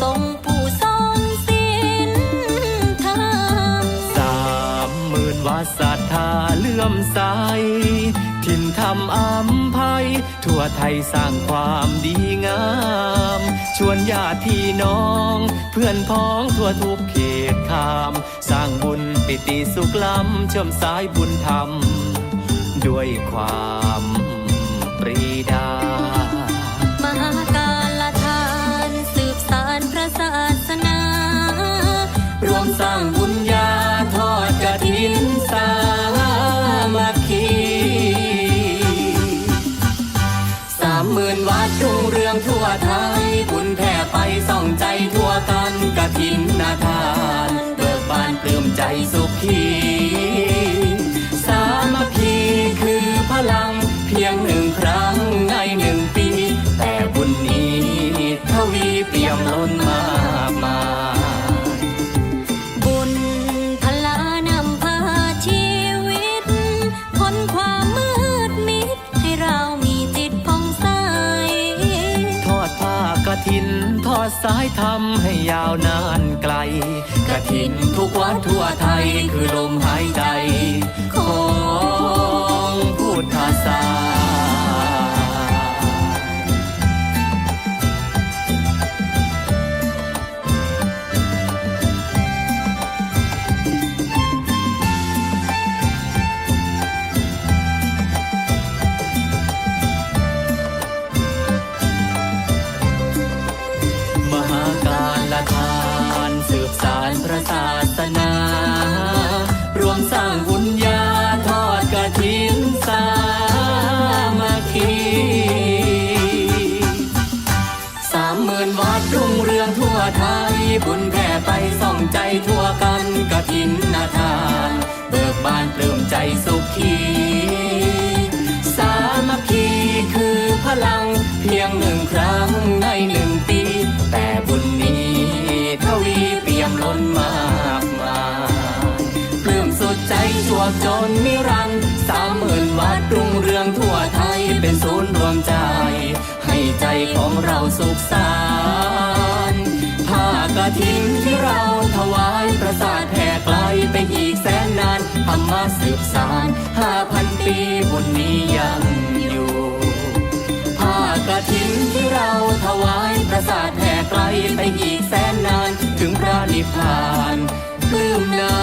ทรงผู้ทรงศีลธรรมสามหมื่นวัดศาเลื่อมใส ถิ่ธรรมอัมภัย ทั่วไทยสร้างความดีงาม ชวนญาติพี่น้อง เพื่อนพ้องทั่วทุกเขตคาม สร้างบุญปิติสุขล้ำช่อมสายบุญธรรม ด้วยความปรีดา หมื่นวัดรุ่งเรืองทั่วไทยบุญแผ่ไปส่องใจทั่วกันกระถินนาทานเบิกบานปลื้มใจสุขีสามัคคีคือพลังเพียงหนึ่งครั้ง ถินทอดสายทำให้ยาวนานไกล กระถินทุกวัดทั่วไทยคือลมหายใจขอ วมสร้างบุญญาทอดกระถินสามัคคีสามหมื่นวัดรุ่งเรืองทั่วไทย บุญแผ่ไปส่องใจทั่วกันกระถินนาทาน เบิกบานปลื้มใจสุขีสามัคคีคือพลังเพียงหนึ่งครั้งในหนึ่งปี แต่บุญนี้ทวีเปี่ยมล้นมา จวบจนนิรันดร์สามหมื่นวัดรุ่งเรืองทั่วไทยเป็นศูนย์รวมใจ ให้ใจของเราสุขสานผ้ากระถินที่เราถวายประสาทแผ่ไกลไปอีกแสนนานธรรมะสืบสานห้าพันปีบุญนี้ยังอยู่ผ้ากระถินที่เราถวายประสาทแผ่ไกลไปอีกแสนนานถึงพระนิพพานปลื้มนา